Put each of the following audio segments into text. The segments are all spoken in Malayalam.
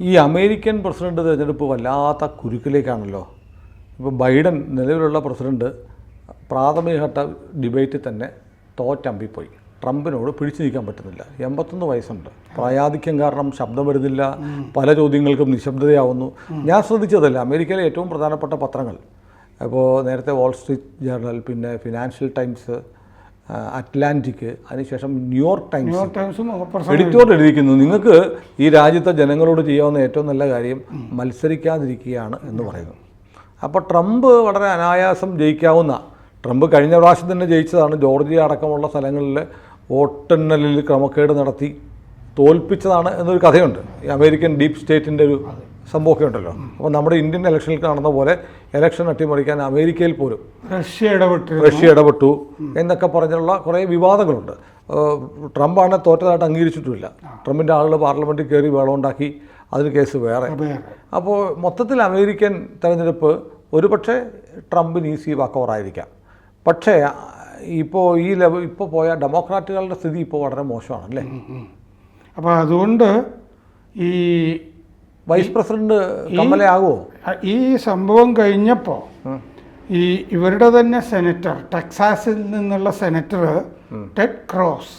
ഈ അമേരിക്കൻ പ്രസിഡന്റ് തിരഞ്ഞെടുപ്പ് വല്ലാത്ത കുരുക്കിലേക്കാണല്ലോ. ഇപ്പോൾ ബൈഡൻ നിലവിലുള്ള പ്രസിഡന്റ് പ്രാഥമികഘട്ട ഡിബേറ്റിൽ തന്നെ തോറ്റമ്പിപ്പോയി. ട്രംപിനോട് പിടിച്ചു നീക്കാൻ പറ്റുന്നില്ല. എൺപത്തൊന്ന് വയസ്സുണ്ട്. പ്രായാധിക്യം കാരണം ശബ്ദം വരുന്നില്ല. പല ചോദ്യങ്ങൾക്കും നിശബ്ദതയാവുന്നു. ഞാൻ ശ്രദ്ധിച്ചതല്ല. അമേരിക്കയിലെ ഏറ്റവും പ്രധാനപ്പെട്ട പത്രങ്ങൾ. അപ്പോൾ നേരത്തെ വാൾ സ്ട്രീറ്റ് ജേർണൽ പിന്നെ ഫിനാൻഷ്യൽ ടൈംസ് അറ്റ്ലാന്റിക് അതിനുശേഷം New York Times New York ടൈംസും എഡിറ്റോറിൽ എഴുതിയിരിക്കുന്നു. നിങ്ങൾക്ക് ഈ രാജ്യത്തെ ജനങ്ങളോട് ചെയ്യാവുന്ന ഏറ്റവും നല്ല കാര്യം മത്സരിക്കാതിരിക്കുകയാണ് എന്ന് പറയുന്നു. അപ്പോൾ ട്രംപ് വളരെ അനായാസം ജയിക്കാവുന്ന ട്രംപ് കഴിഞ്ഞ പ്രാവശ്യം തന്നെ ജയിച്ചതാണ്. ജോർജിയ അടക്കമുള്ള സ്ഥലങ്ങളിൽ വോട്ടെണ്ണലിൽ ക്രമക്കേട് നടത്തി തോൽപ്പിച്ചതാണ് എന്നൊരു കഥയുണ്ട്. ഈ അമേരിക്കൻ ഡീപ് സ്റ്റേറ്റിന്റെ ഒരു സംഭവമൊക്കെ ഉണ്ടല്ലോ. അപ്പോൾ നമ്മുടെ ഇന്ത്യൻ ഇലക്ഷനിൽ കാണുന്ന പോലെ ഇലക്ഷൻ അട്ടിമറിക്കാൻ അമേരിക്കയിൽ പോലും റഷ്യ ഇടപെട്ടു റഷ്യ ഇടപെട്ടു എന്നൊക്കെ പറഞ്ഞുള്ള കുറേ വിവാദങ്ങളുണ്ട്. ട്രംപാണ് തോറ്റതായിട്ട് അംഗീകരിച്ചിട്ടുമില്ല. ട്രംപിന്റെ ആളുകൾ പാർലമെന്റിൽ കയറി വേളമുണ്ടാക്കി അതിന് കേസ് വേറെ. വേറെ. അപ്പോൾ മൊത്തത്തിൽ അമേരിക്കൻ തെരഞ്ഞെടുപ്പ് ഒരുപക്ഷെ ട്രംപിന് ഈസി വാക്കവറായിരിക്കാം. പക്ഷേ ഇപ്പോൾ ഈ ലെവൽ ഇപ്പോൾ പോയ ഡെമോക്രാറ്റുകളുടെ സ്ഥിതി ഇപ്പോൾ വളരെ മോശമാണ് അല്ലേ അപ്പോൾ അതുകൊണ്ട് ഈ വൈസ് പ്രസിഡന്റ് കമലയാകുമോ ഈ സംഭവം കഴിഞ്ഞപ്പോൾ ഈ ഇവരുടെ തന്നെ സെനറ്റർ ടെക്സാസിൽ നിന്നുള്ള സെനറ്റർ ടെഡ് ക്രോസ്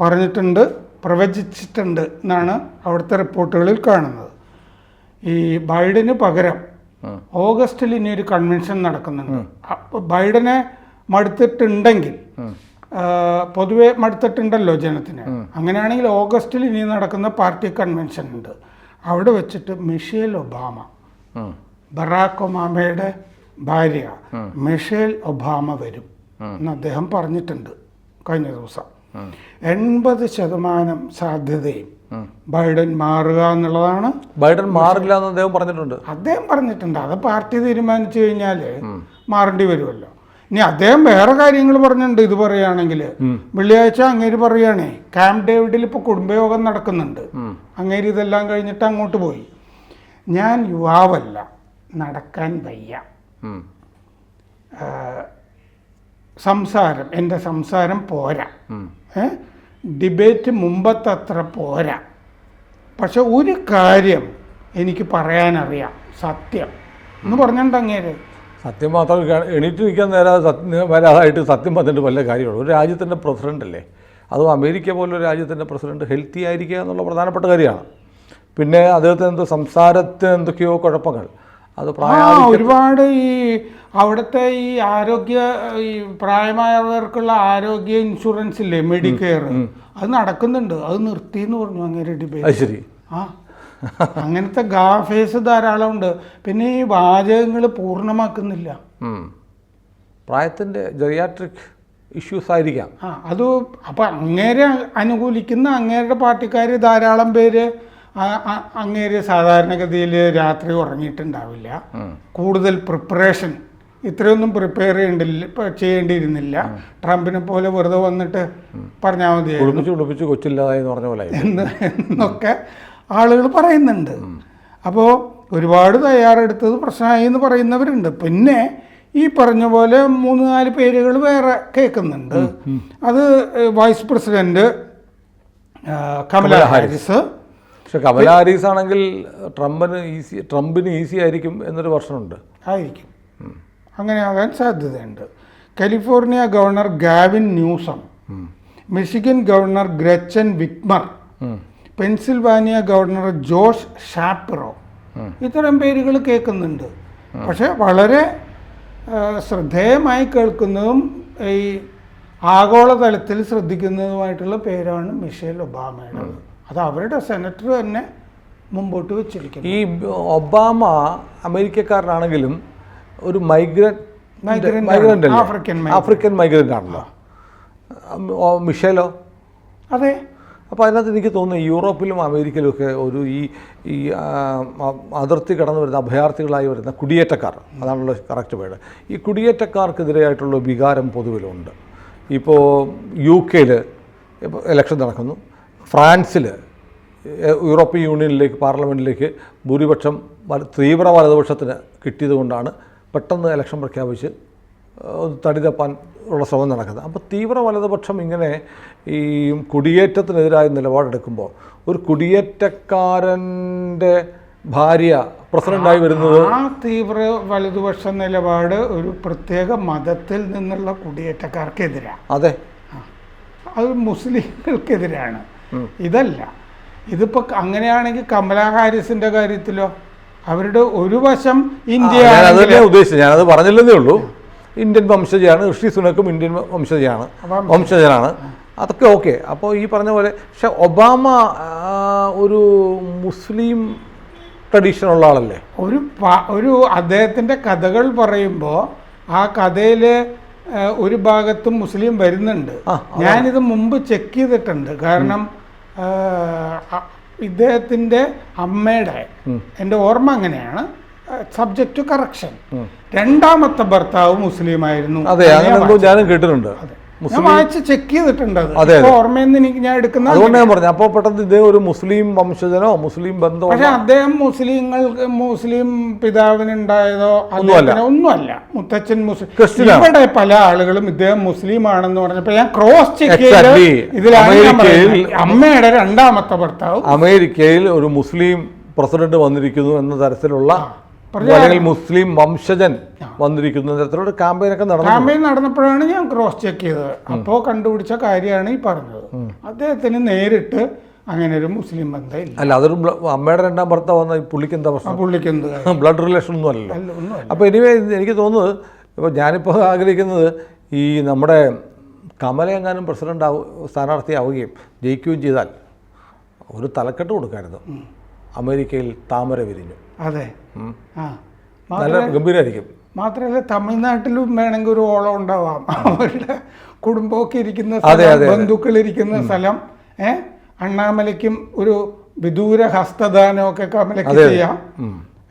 പറഞ്ഞിട്ടുണ്ട് പ്രവചിച്ചിട്ടുണ്ട് എന്നാണ് അവിടുത്തെ റിപ്പോർട്ടുകളിൽ കാണുന്നത്. ഈ ബൈഡന് പകരം ഓഗസ്റ്റിൽ ഇനി ഒരു കൺവെൻഷൻ നടക്കുന്നുണ്ട്. അപ്പോൾ ബൈഡനെ മടുത്തിട്ടുണ്ടെങ്കിൽ പൊതുവെ മടുത്തിട്ടുണ്ടല്ലോ ജനത്തിന്. അങ്ങനെയാണെങ്കിൽ ഓഗസ്റ്റിൽ ഇനി നടക്കുന്ന പാർട്ടി കൺവെൻഷൻ ഉണ്ട്. അവിടെ വെച്ചിട്ട് മിഷേൽ ഒബാമ. ബറാക്ക് ഒബാമയുടെ ഭാര്യ. മിഷേൽ ഒബാമ വരും എന്ന് അദ്ദേഹം പറഞ്ഞിട്ടുണ്ട് കഴിഞ്ഞ ദിവസം. എൺപത് ശതമാനം സാധ്യതയും ബൈഡൻ മാറുക എന്നുള്ളതാണ്. ബൈഡൻ മാറില്ല എന്ന് അദ്ദേഹം പറഞ്ഞിട്ടുണ്ട്. അദ്ദേഹം പറഞ്ഞിട്ടുണ്ട്. അത് പാർട്ടി തീരുമാനിച്ചു കഴിഞ്ഞാൽ മാറേണ്ടി വരുമല്ലോ. ഇനി അദ്ദേഹം വേറെ കാര്യങ്ങൾ പറഞ്ഞിട്ടുണ്ട് ഇത് പറയുകയാണെങ്കിൽ. വെള്ളിയാഴ്ച അങ്ങേര് പറയുകയാണേ ക്യാമ്പ് ഡേവിഡിൽ ഇപ്പോൾ കുടുംബയോഗം നടക്കുന്നുണ്ട്. അങ്ങേര് ഇതെല്ലാം കഴിഞ്ഞിട്ട് അങ്ങോട്ട് പോയി. ഞാൻ യുവാവല്ല നടക്കാൻ വയ്യ. സംസാരം എന്റെ സംസാരം പോരാ? ഡിബേറ്റ് മുമ്പത്തത്ര പോരാ. പക്ഷെ ഒരു കാര്യം എനിക്ക് പറയാനറിയാം സത്യം. എന്ന് പറഞ്ഞിട്ടുണ്ട് അങ്ങേര്. സത്യം മാത്രം എണീറ്റ് നിൽക്കാൻ നേരെ സത്യം വരാതായിട്ട് സത്യം പറഞ്ഞിട്ട് വല്ല കാര്യമുള്ളൂ. ഒരു രാജ്യത്തിന്റെ പ്രസിഡന്റ് അല്ലേ? അതും അമേരിക്ക പോലൊരു രാജ്യത്തിന്റെ പ്രസിഡന്റ് ഹെൽത്തി ആയിരിക്കുക എന്നുള്ള പ്രധാനപ്പെട്ട കാര്യമാണ്. പിന്നെ അദ്ദേഹത്തിന് എന്തോ സംസാരത്തിന് എന്തൊക്കെയോ കുഴപ്പങ്ങൾ. അത് പ്രായം ഒരുപാട് ഈ അവിടുത്തെ ഈ ആരോഗ്യ ഈ പ്രായമായവർക്കുള്ള ആരോഗ്യ ഇൻഷുറൻസ് ഇല്ലേ? മെഡിക്കെയർ അത് നടക്കുന്നുണ്ട്. അത് നിർത്തി എന്ന് പറഞ്ഞു അങ്ങനെ ഡിബേറ്റ് ശരി. ആ. അങ്ങനത്തെ ഗാഫേസ് ധാരാളം ഉണ്ട് പിന്നെ ഈ വാചകങ്ങൾ പൂർണമാക്കുന്നില്ല. പ്രായത്തിന്റെ പ്രായത്തിന്റെ ജെറിയാട്രിക് ഇഷ്യൂസ് ആയിരിക്കാം. ആ അത് അപ്പം അങ്ങേരെ അനുകൂലിക്കുന്ന അങ്ങേരുടെ പാർട്ടിക്കാർ ധാരാളം പേര് അങ്ങേര് സാധാരണഗതിയിൽ രാത്രി ഉറങ്ങിയിട്ടുണ്ടാവില്ല. കൂടുതൽ പ്രിപ്പറേഷൻ ഇത്രയൊന്നും പ്രിപ്പയർ ചെയ്യേണ്ടില്ല ചെയ്യേണ്ടിയിരുന്നില്ല. ട്രംപിനെ പോലെ വെറുതെ വന്നിട്ട് പറഞ്ഞാൽ മതി കൊച്ചില്ലാതായി എന്ന് പറഞ്ഞ പോലെ. എന്നൊക്കെ ആളുകൾ പറയുന്നുണ്ട്. അപ്പോൾ ഒരുപാട് തയ്യാറെടുത്തത് പ്രശ്നമായി എന്ന് പറയുന്നവരുണ്ട്. പിന്നെ ഈ പറഞ്ഞ പോലെ മൂന്ന് നാല് പേരുകൾ വേറെ കേൾക്കുന്നുണ്ട്. അത് വൈസ് പ്രസിഡന്റ് കമല ഹാരിസ്. പക്ഷെ കമല ഹാരിസ് ആണെങ്കിൽ ട്രംപിന് ഈസി ട്രംപിന് ഈസി ആയിരിക്കും എന്നൊരു വർഷമുണ്ട് ആയിരിക്കും. അങ്ങനെ ആകാൻ സാധ്യതയുണ്ട്. California governor Gavin Newsom Michigan governor Gretchen Whitmer Pennsylvania governor Josh Shapiro. ഇത്തരം പേരുകൾ കേൾക്കുന്നുണ്ട്. പക്ഷെ വളരെ ശ്രദ്ധേയമായി കേൾക്കുന്നതും ഈ ആഗോളതലത്തിൽ ശ്രദ്ധിക്കുന്നതുമായിട്ടുള്ള പേരാണ് മിഷേൽ ഒബാമയുടെ അത് അവരുടെ സെനറ്റർ തന്നെ മുമ്പോട്ട് വെച്ചിരിക്കുന്നു. ഈ ഒബാമ അമേരിക്കക്കാരനാണെങ്കിലും ഒരു migrant migrant African migrant. Migrant ആണല്ലോ മിഷേലോ? അതെ. അപ്പോൾ അതിനകത്ത് എനിക്ക് തോന്നുന്നു യൂറോപ്പിലും അമേരിക്കയിലും ഒക്കെ ഒരു ഈ ഈ അതിർത്തി കടന്നു വരുന്ന അഭയാർത്ഥികളായി വരുന്ന കുടിയേറ്റക്കാർ. അതാണല്ലോ കറക്റ്റ് വേർഡ് ഈ കുടിയേറ്റക്കാർക്കെതിരെയായിട്ടുള്ള വികാരം പൊതുവിലുണ്ട്. ഇപ്പോൾ യു കെയിൽ ഇപ്പോൾ ഇലക്ഷൻ നടക്കുന്നു ഫ്രാൻസിൽ യൂറോപ്യൻ യൂണിയനിലേക്ക് പാർലമെന്റിലേക്ക് ഭൂരിപക്ഷം തീവ്ര വലതുപക്ഷത്തിന് കിട്ടിയത് കൊണ്ടാണ് പെട്ടെന്ന് ഇലക്ഷൻ പ്രഖ്യാപിച്ച് തടി തപ്പാൻ ഉള്ള ശ്രമം നടക്കുന്നത്. അപ്പോൾ തീവ്ര വലതുപക്ഷം ഇങ്ങനെ ഈ കുടിയേറ്റത്തിനെതിരായ നിലപാടെടുക്കുമ്പോൾ ഒരു കുടിയേറ്റക്കാരന്റെ ഭാര്യ പ്രസിഡന്റായി വരുന്നത് ആ തീവ്ര വലതുപക്ഷ നിലപാട് ഒരു പ്രത്യേക മതത്തിൽ നിന്നുള്ള കുടിയേറ്റക്കാർക്കെതിരാണ് അതെ. അത് മുസ്ലിങ്ങൾക്കെതിരാണ്. ഇതല്ല. ഇതിപ്പോ അങ്ങനെയാണെങ്കിൽ കമലാ ഹാരിസിന്റെ കാര്യത്തിലോ? അവരുടെ ഒരു വശം ഇന്ത്യ ഉദ്ദേശിച്ചു ഞാനത് പറഞ്ഞില്ലെന്നേ ഉള്ളൂ. ഇന്ത്യൻ വംശജയാണ് ഋഷി സുനക്കും ഇന്ത്യൻ വംശജയാണ് വംശജനാണ്. അതൊക്കെ ഓക്കെ. അപ്പോൾ ഈ പറഞ്ഞ പോലെ പക്ഷെ ഒബാമ ഒരു മുസ്ലിം ട്രഡീഷൻ ഉള്ള ആളല്ലേ? ഒരു ഒരു അദ്ദേഹത്തിന്റെ കഥകൾ പറയുമ്പോൾ ആ കഥയിൽ ഒരു ഭാഗത്തും മുസ്ലിം വരുന്നുണ്ട്. ഞാനിത് മുമ്പ് ചെക്ക് ചെയ്തിട്ടുണ്ട്. കാരണം ഇദ്ദേഹത്തിന്റെ അമ്മയുടെ എന്റെ ഓർമ്മ അങ്ങനെയാണ്. സബ്ജക്ട് ടു കറക്ഷൻ രണ്ടാമത്തെ ഭർത്താവ് മുസ്ലിം ആയിരുന്നു അതെ ഞാനും കേട്ടിട്ടുണ്ട്. ഞാൻ വായിച്ച് ചെക്ക് ചെയ്തിട്ടുണ്ട് അത്. ഓർമ്മയിൽ എനിക്ക് ഞാൻ എടുക്കുന്ന അതുകൊണ്ട് ഞാൻ പറഞ്ഞു അപ്പോൾ പെട്ടെന്ന് ഇതേ ഒരു മുസ്ലിം വംശജനോ മുസ്ലിം ബന്ധമോ പക്ഷെ അദ്ദേഹം മുസ്ലിങ്ങൾക്ക് മുസ്ലിം പിതാവിനുണ്ടായതോ അദ്ദേഹത്തിന് ഒന്നുമല്ല. മുത്തച്ഛൻ മുസ്ലിം. ഇവിടെ പല ആളുകളും ഇദ്ദേഹം മുസ്ലിം ആണെന്ന് പറഞ്ഞപ്പോ ഞാൻ ക്രോസ് ചെക്ക് ചെയ്തു ഇതിലാണ് അമ്മയുടെ രണ്ടാമത്തെ ഭർത്താവ്. അമേരിക്കയിൽ ഒരു മുസ്ലിം പ്രസിഡന്റ് വന്നിരിക്കുന്നു എന്ന തരത്തിലുള്ള അല്ലെങ്കിൽ മുസ്ലിം വംശജൻ വന്നിരിക്കുന്ന തരത്തിലൊരു ക്യാമ്പയിനൊക്കെ നടന്നു ക്യാമ്പയിൻ നടന്നപ്പോഴാണ് ഞാൻ ക്രോസ് ചെക്ക് ചെയ്തത്. അപ്പോൾ കണ്ടുപിടിച്ച കാര്യമാണ് ഈ പറഞ്ഞത്. അദ്ദേഹത്തിന് നേരിട്ട് അങ്ങനെ ഒരു മുസ്ലിം ബന്ധമില്ല. അല്ല അതൊരു അമ്മയുടെ രണ്ടാം ഭർത്താവ് വന്ന പുള്ളിക്ക് എന്താ പ്രശ്നം? പുള്ളിക്ക് ബ്ലഡ് റിലേഷൻ ഒന്നും അല്ലല്ലോ. അപ്പോൾ എനിവേ എനിക്ക് തോന്നുന്നത് ഇപ്പോൾ ഞാനിപ്പോൾ ആഗ്രഹിക്കുന്നത് ഈ നമ്മുടെ കമലയെങ്ങാനും പ്രസിഡന്റ് ആവു സ്ഥാനാർത്ഥിയാവുകയും ജയിക്കുകയും ചെയ്താൽ ഒരു തലക്കെട്ട് കൊടുക്കായിരുന്നു. അമേരിക്കയിൽ താമര വിരിഞ്ഞു. അതെ. ആ. നല്ല ഗംഭീരമായിരിക്കും മാത്രമല്ല തമിഴ്നാട്ടിലും വേണമെങ്കിൽ ഒരു ഓളം ഉണ്ടാവാം. അവരുടെ കുടുംബമൊക്കെ ഇരിക്കുന്ന സ്ഥലം. ബന്ധുക്കൾ ഇരിക്കുന്ന സ്ഥലം ഏ? അണ്ണാമലയ്ക്കും ഒരു വിദൂര ഹസ്തദാനമൊക്കെ കമലയ്ക്ക്. ചെയ്യാം.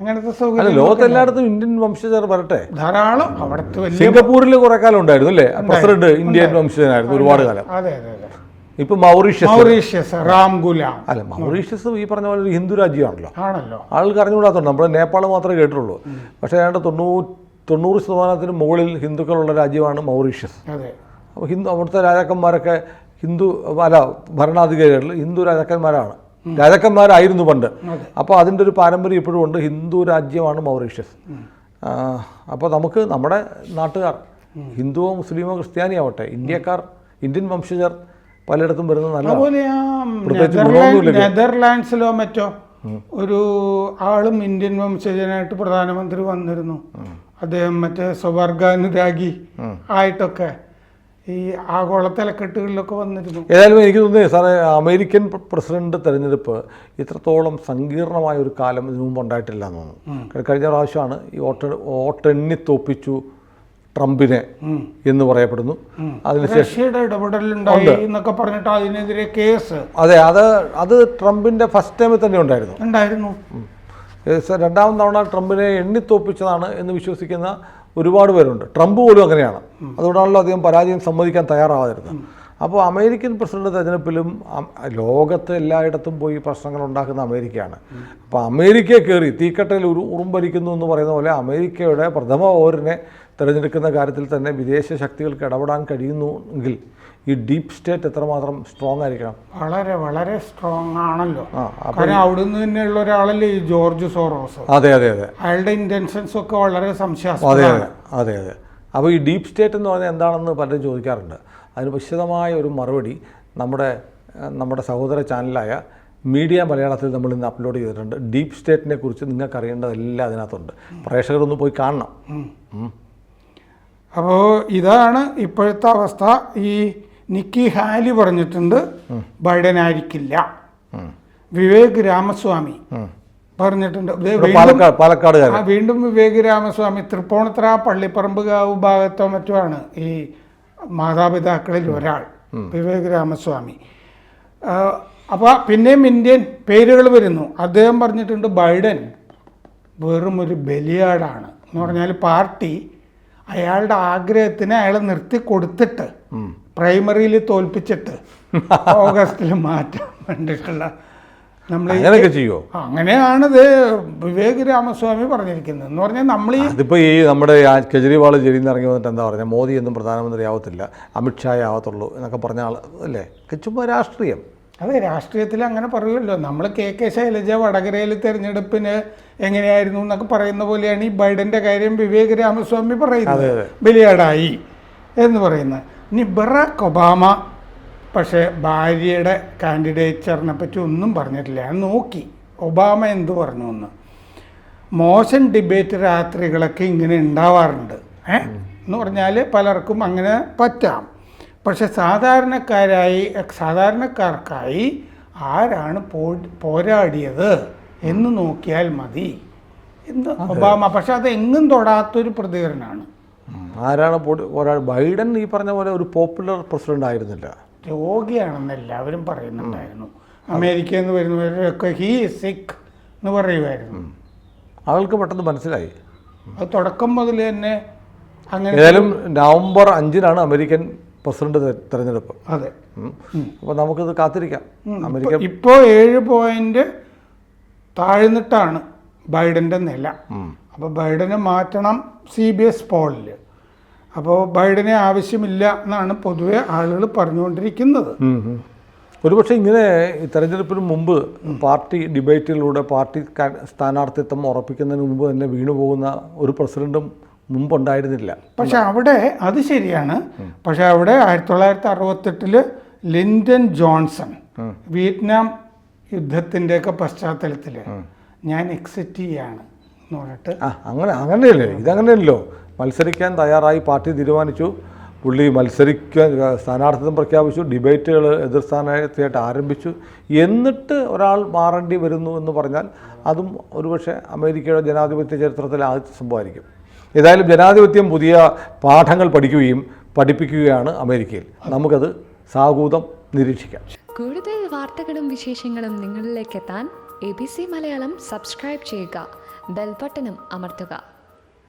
അങ്ങനത്തെ സൗകര്യം ലോകത്ത് എല്ലായിടത്തും ഇന്ത്യൻ വംശജർ വരട്ടെ. ധാരാളം. അവിടുത്തെ സിംഗപ്പൂരിൽ കുറെ കാലം ഉണ്ടായിരുന്നു അല്ലേ? പ്രസിഡന്റ് ഇന്ത്യൻ വംശജനായിരുന്നു ഒരുപാട് കാലം. അതെ അതെ അതെ. ഇപ്പൊ മൗറീഷ്യസ്. മൗറീഷ്യസ് റാം ഗുലാം. അല്ല മൗറീഷ്യസ് ഈ പറഞ്ഞ പോലെ ഒരു ഹിന്ദു രാജ്യമാണല്ലോ. ആണല്ലോ. ആൾക്ക് അറിഞ്ഞുകൂടാത്ത നമ്മൾ നേപ്പാൾ മാത്രമേ കേട്ടിട്ടുള്ളൂ. പക്ഷേ ഏതാണ്ട് തൊണ്ണൂറ് തൊണ്ണൂറ് ശതമാനത്തിന് മുകളിൽ ഹിന്ദുക്കളുള്ള രാജ്യമാണ് മൗറീഷ്യസ്. അപ്പോൾ ഹിന്ദു അവിടുത്തെ രാജാക്കന്മാരൊക്കെ ഹിന്ദു അല്ല ഭരണാധികാരികൾ ഹിന്ദു രാജാക്കന്മാരാണ്. രാജാക്കന്മാരായിരുന്നു പണ്ട്. അപ്പോൾ അതിന്റെ ഒരു പാരമ്പര്യം ഇപ്പോഴും ഉണ്ട്. ഹിന്ദു രാജ്യമാണ് മൗറീഷ്യസ്. അപ്പോൾ നമുക്ക് നമ്മുടെ നാട്ടുകാർ ഹിന്ദുവോ മുസ്ലിമോ ക്രിസ്ത്യാനിയാവട്ടെ ഇന്ത്യക്കാർ ഇന്ത്യൻ വംശജർ പലയിടത്തും വരുന്നത് നല്ല അതുപോലെ ആ നെതർലാൻഡ്. നെതർലാൻഡ്സിലോ മറ്റോ ഒരു ആളും ഇന്ത്യൻ വംശജനായിട്ട് പ്രധാനമന്ത്രി വന്നിരുന്നു. അദ്ദേഹം മറ്റേ സ്വവർഗാനുരാഗി ആയിട്ടൊക്കെ ഈ ആഗോള തലക്കെട്ടുകളിലൊക്കെ വന്നിരുന്നു. ഏതായാലും എനിക്ക് തോന്നുന്നു സാറേ അമേരിക്കൻ പ്രസിഡന്റ് തെരഞ്ഞെടുപ്പ് ഇത്രത്തോളം സങ്കീർണമായ ഒരു കാലം ഇതിനു മുമ്പ് ഉണ്ടായിട്ടില്ല എന്ന് തോന്നുന്നു. കഴിഞ്ഞ പ്രാവശ്യമാണ് ഈ വോട്ട് വോട്ടെണ്ണി തോപ്പിച്ചു. ട്രംപിനെ എന്ന് പറയപ്പെടുന്നു. അതിനുശേഷം എന്നൊക്കെ പറഞ്ഞിട്ട് അതിനെതിരെ കേസ്. അതെ അത് അത് ട്രംപിന്റെ ഫസ്റ്റ് ടൈമിൽ തന്നെ ഉണ്ടായിരുന്നു. ഉണ്ടായിരുന്നു. ഏകദേശം രണ്ടാം തവണ ട്രംപിനെ എണ്ണിത്തോപ്പിച്ചതാണ് എന്ന് വിശ്വസിക്കുന്ന ഒരുപാട് പേരുണ്ട്. ട്രംപ് പോലും അങ്ങനെയാണ്. അതുകൊണ്ടാണല്ലോ അദ്ദേഹം പരാജയം സമ്മതിക്കാൻ തയ്യാറാവാതിരുന്നത്. അപ്പോൾ അമേരിക്കൻ പ്രസിഡന്റ് തെരഞ്ഞെടുപ്പിലും ലോകത്തെ ലോകത്ത് എല്ലായിടത്തും പോയി പ്രശ്നങ്ങൾ ഉണ്ടാക്കുന്ന അമേരിക്കയാണ്. അപ്പോൾ അമേരിക്ക കയറി തീക്കട്ടയിൽ ഒരു ഉറുമ്പരിക്കുന്നു എന്ന് പറയുന്ന പോലെ അമേരിക്കയുടെ പ്രഥമ പൗരനെ തിരഞ്ഞെടുക്കുന്ന കാര്യത്തിൽ തന്നെ വിദേശ ശക്തികൾക്ക് ഇടപെടാൻ കഴിയുന്നുവെങ്കിൽ ഈ ഡീപ് സ്റ്റേറ്റ് എത്രമാത്രം സ്ട്രോങ് ആയിരിക്കണം? വളരെ വളരെ സ്ട്രോങ് ആണല്ലോ. കാരണം അവിടുന്ന് തന്നെയുള്ള ഒരാളല്ലേ ഈ ജോർജ് സോറോസ്? അതെ അതെ അതെ. അയാളുടെ ഇന്റൻഷൻസ് ഒക്കെ വളരെ അതെ സംശയാസ്പദമാണ്. അതെ അതെ അതെ അപ്പോൾ ഈ ഡീപ് സ്റ്റേറ്റ് എന്ന് പറഞ്ഞാൽ എന്താണെന്ന് പലരും ചോദിക്കാറുണ്ട്. അതിന് വിശദമായ ഒരു മറുപടി നമ്മുടെ നമ്മുടെ സഹോദര ചാനലായ മീഡിയ മലയാളത്തിൽ നമ്മൾ ഇന്ന് അപ്ലോഡ് ചെയ്തിട്ടുണ്ട്. ഡീപ് സ്റ്റേറ്റിനെ കുറിച്ച് നിങ്ങൾക്ക് അറിയേണ്ടതെല്ലാം അതിനകത്തുണ്ട്. പ്രേക്ഷകരൊന്ന് പോയി കാണണം. അപ്പോൾ ഇതാണ് ഇപ്പോഴത്തെ അവസ്ഥ. ഈ നിക്കി ഹാലി പറഞ്ഞിട്ടുണ്ട് ബൈഡൻ ആയിരിക്കില്ല വിവേക് രാമസ്വാമി പറഞ്ഞിട്ടുണ്ട്. വീണ്ടും- പാലക്കാട് വീണ്ടും വിവേക് രാമസ്വാമി തൃപ്പൂണിത്തറ പള്ളിപ്പറമ്പുകാവ് ഭാഗത്തോ മറ്റോ ആണ് ഈ മാതാപിതാക്കളിൽ ഒരാൾ വിവേക് രാമസ്വാമി. അപ്പോൾ പിന്നെയും ഇന്ത്യൻ പേരുകൾ വരുന്നു. അദ്ദേഹം പറഞ്ഞിട്ടുണ്ട് ബൈഡൻ വെറും ഒരു ബലിയാടാണ് എന്ന് പറഞ്ഞാൽ പാർട്ടി അയാളുടെ ആഗ്രഹത്തിന് അയാളെ നിർത്തി കൊടുത്തിട്ട് പ്രൈമറിയിൽ തോൽപ്പിച്ചിട്ട് ഓഗസ്റ്റിൽ മാറ്റാൻ വേണ്ടിയിട്ടുള്ള നമ്മൾ അങ്ങനെയൊക്കെ ചെയ്യുമോ അങ്ങനെയാണിത് വിവേക് രാമസ്വാമി പറഞ്ഞിരിക്കുന്നത്. എന്ന് പറഞ്ഞാൽ നമ്മൾ അതിപ്പോൾ ഈ നമ്മുടെ കെജ്രിവാൾ ജയിലിൽ നിന്ന് ഇറങ്ങി വന്നിട്ട് എന്താ പറഞ്ഞാൽ മോദി എന്നും പ്രധാനമന്ത്രി ആവത്തില്ല. അമിത്ഷായേ ആവത്തുള്ളൂ എന്നൊക്കെ പറഞ്ഞ ആൾ അല്ലേ? ചുമ്മാ രാഷ്ട്രീയം. അതെ രാഷ്ട്രീയത്തിൽ അങ്ങനെ പറയുമല്ലോ. നമ്മൾ കെ കെ ശൈലജ വടകരയിൽ തെരഞ്ഞെടുപ്പിന് എങ്ങനെയായിരുന്നു എന്നൊക്കെ പറയുന്ന പോലെയാണ് ഈ ബൈഡന്റെ കാര്യം വിവേക് രാമസ്വാമി പറയുന്നത്. ബലിയാടായി എന്ന് പറയുന്നത്. ഇനി ബറാക്ക് ഒബാമ പക്ഷേ ഭാര്യയുടെ കാൻഡിഡേച്ചറിനെ പറ്റി ഒന്നും പറഞ്ഞിട്ടില്ല. ഞാൻ നോക്കി. ഒബാമ എന്ത് പറഞ്ഞു എന്ന്. മോശം ഡിബേറ്റ് രാത്രികളൊക്കെ ഇങ്ങനെ ഉണ്ടാവാറുണ്ട്. ഏ? എന്ന് പറഞ്ഞാൽ പലർക്കും അങ്ങനെ പറ്റാം. പക്ഷെ സാധാരണക്കാരായി സാധാരണക്കാർക്കായി ആരാണ് പോ പോരാടിയത് എന്ന് നോക്കിയാൽ മതി. എന്ന് ഒബാമ പക്ഷെ അത് എങ്ങും തൊടാത്തൊരു പ്രതികരണമാണ്. ആരാണ് പോരാ ബൈഡൻ ഈ പറഞ്ഞ പോലെ ഒരു പോപ്പുലർ പ്രസിഡന്റ് ആയിരുന്നില്ല. രോഗിയാണെന്ന് എല്ലാവരും പറയുന്നുണ്ടായിരുന്നു. അമേരിക്ക എന്ന് വരുന്നവരൊക്കെ ഹീ സിക്ക് എന്ന് പറയുമായിരുന്നു. അവൾക്ക് പെട്ടെന്ന് മനസ്സിലായി. അത് തുടക്കം മുതൽ തന്നെ അങ്ങനെ ഏതായാലും നവംബർ അഞ്ചിനാണ് അമേരിക്കൻ പ്രസിഡന്റ് തെരഞ്ഞെടുപ്പ്. അതെ. അപ്പോൾ നമുക്കിത് കാത്തിരിക്കാം. അമേരിക്ക ഇപ്പോൾ ഏഴ് പോയിന്റ് താഴ്ന്നിട്ടാണ് ബൈഡന്റെ നില. അപ്പോൾ ബൈഡനെ മാറ്റണം സി ബി എസ് പോളിൽ അപ്പോൾ ബൈഡനെ ആവശ്യമില്ല എന്നാണ് പൊതുവെ ആളുകൾ പറഞ്ഞുകൊണ്ടിരിക്കുന്നത്. ഒരുപക്ഷെ ഇങ്ങനെ തെരഞ്ഞെടുപ്പിന് മുമ്പ് പാർട്ടി ഡിബേറ്റിലൂടെ പാർട്ടി സ്ഥാനാർത്ഥിത്വം ഉറപ്പിക്കുന്നതിന് മുമ്പ് തന്നെ വീണുപോകുന്ന ഒരു പ്രസിഡന്റും മുമ്പുണ്ടായിരുന്നില്ല. പക്ഷെ അവിടെ അത് ശരിയാണ്. പക്ഷെ അവിടെ ആയിരത്തി തൊള്ളായിരത്തി അറുപത്തെട്ടിൽ ലിൻഡൻ ജോൺസൺ വിയറ്റ്നാം യുദ്ധത്തിന്റെയൊക്കെ പശ്ചാത്തലത്തിൽ ഞാൻ എക്സിറ്റ് ചെയ്യാണ് എന്ന് പറഞ്ഞിട്ട് ആ അങ്ങനെ അങ്ങനെയല്ലേ? ഇതങ്ങനെയല്ലോ. മത്സരിക്കാൻ തയ്യാറായി പാർട്ടി തീരുമാനിച്ചു. പുള്ളി മത്സരിക്കാൻ സ്ഥാനാർത്ഥിത്വം പ്രഖ്യാപിച്ചു. ഡിബേറ്റുകൾ എതിർ സ്ഥാനാർത്ഥിയായിട്ട് ആരംഭിച്ചു. എന്നിട്ട് ഒരാൾ മാറേണ്ടി വരുന്നു എന്ന് പറഞ്ഞാൽ അതും ഒരുപക്ഷെ അമേരിക്കയുടെ ജനാധിപത്യ ചരിത്രത്തിൽ ആദ്യത്തെ സംഭവമായിരിക്കും ഏതായാലും ജനാധിപത്യം പുതിയ പാഠങ്ങൾ പഠിക്കുകയും പഠിപ്പിക്കുകയാണ് അമേരിക്കയിൽ. നമുക്കത് സാഹൂതം നിരീക്ഷിക്കാം. കൂടുതൽ വാർത്തകളും വിശേഷങ്ങളും നിങ്ങളിലേക്ക് എത്താൻ A B C Malayalam subscribe ചെയ്യുക. ബെൽബട്ടനും അമർത്തുക.